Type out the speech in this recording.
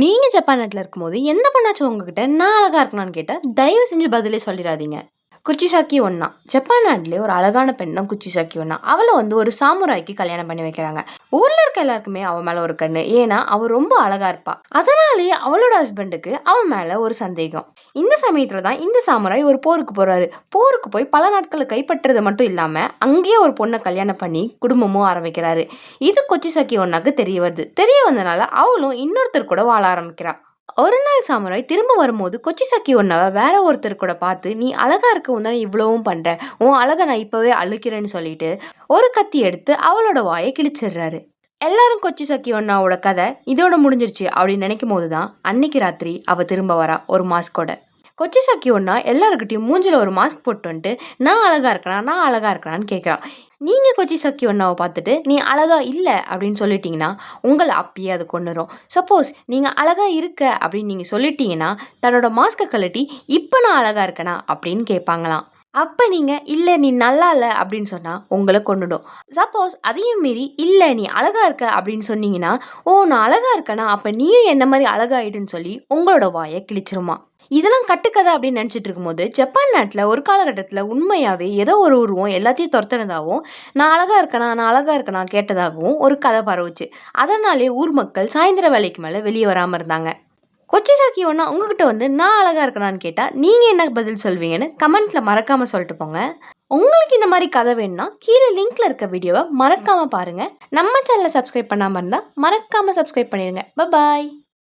நீங்கள் ஜப்பான் நாட்டில் இருக்கும்போது எந்த பொண்ணாச்சும் உங்ககிட்ட நான் அழகாக இருக்கணும்னு கேட்டால் தயவு செஞ்சு பதிலே சொல்லிடாதீங்க. குச்சிசாக்கி ஒன்னா ஜப்பான் நாட்டிலே ஒரு அழகான பெண் தான் குச்சிசாக்கி ஒன்னா அவளை வந்து ஒரு சாமுராய்க்கு கல்யாணம் பண்ணி வைக்கிறாங்க. ஊர்ல இருக்க எல்லாருக்குமே அவன் மேல ஒரு கண்ணு. ஏன்னா அவ ரொம்ப அழகா இருப்பா. அதனாலேயே அவளோட ஹஸ்பண்டுக்கு அவன் மேல ஒரு சந்தேகம். இந்த சமயத்துல தான் இந்த சாமராய் ஒரு போருக்கு போறாரு. போருக்கு போய் பல நாட்களை கைப்பற்றுறது மட்டும் இல்லாம அங்கேயே ஒரு பொண்ணை கல்யாணம் பண்ணி குடும்பமும் ஆரம்பிக்கிறாரு. இது கொச்சி சக்கி ஒன்னாக்கு தெரிய வருது. தெரிய வந்தனால அவளும் இன்னொருத்தர் கூட வாழ ஆரம்பிக்கிறாள் ஒரு நாள் சாமுராய் திரும்ப வரும்போது கொச்சி சக்கி ஒன்னவ வேற ஒருத்தர் கூட பார்த்து நீ அழகா இருக்கவும் தானே இவ்வளவும் பண்ற உன் அழகை நான் இப்பவே அழுக்கிறேன்னு சொல்லிட்டு ஒரு கத்தி எடுத்து அவளோட வாயை கிழிச்சிடுறாரு. எல்லாரும் கொச்சி சக்கி ஒன்னாவோட கதை இதோட முடிஞ்சிருச்சு அப்படின்னு நினைக்கும் போது தான் அன்னைக்கு ராத்திரி அவ திரும்ப வரா ஒரு மாஸ்கோட. கொச்சிசாக்கி ஒன்னா எல்லாருக்கிட்டையும் மூஞ்சில் ஒரு மாஸ்க் போட்டு வந்துட்டு நான் அழகாக இருக்கனா? நான் அழகாக இருக்கிறான்னு கேட்குறான் நீங்கள் கொச்சி சக்கி ஒன்றாவை பார்த்துட்டு நீ அழகாக இல்லை அப்படின்னு சொல்லிட்டீங்கன்னா உங்களை அப்பயே அது கொண்டுரும் சப்போஸ் நீங்கள் அழகாக இருக்க அப்படின்னு நீங்கள் சொல்லிட்டீங்கன்னா தன்னோட மாஸ்க்கை கழட்டி இப்போ நான் அழகாக இருக்கேனா? அப்படின்னு கேட்பாங்களாம் அப்போ நீங்கள் இல்லை நீ நல்லா இல்லை அப்படின்னு சொன்னால் உங்களை கொண்டுடும் சப்போஸ் அதையும் மீறி இல்லை நீ அழகாக இருக்க அப்படின்னு சொன்னீங்கன்னா ஓ நான் அழகாக இருக்கேனா? அப்போ நீயும் என்ன மாதிரி அழகாயிடுன்னு சொல்லி உங்களோட வாயை கிழிச்சிருமா. இதெல்லாம் கட்டுக்கதை அப்படின்னு நினச்சிட்டு இருக்கும்போது ஜப்பான் நாட்டில் ஒரு காலகட்டத்தில் உண்மையாகவே ஏதோ ஒரு உருவம் எல்லாத்தையும் துரத்துனதாகவும் நான் அழகாக இருக்கேனா நான் அழகாக இருக்கேனா கேட்டதாகவும் ஒரு கதை பரவுச்சு. அதனாலே ஊர் மக்கள் சாயந்தர வேலைக்கு மேலே வெளியே வராமல் இருந்தாங்க. கொச்சிசாக்கி ஒன்றா உங்ககிட்ட வந்து நான் அழகாக இருக்கணான்னு கேட்டால் நீங்கள் என்ன பதில் சொல்வீங்கன்னு கமெண்ட்டில் மறக்காமல் சொல்லிட்டு போங்க. உங்களுக்கு இந்த மாதிரி கதை வேணும்னா கீழே லிங்க்ல இருக்க வீடியோவை மறக்காமல் பாருங்கள் நம்ம சேனலை சப்ஸ்கிரைப் பண்ணாமல் இருந்தால் மறக்காமல் சப்ஸ்கிரைப் பண்ணிடுங்க. பாய்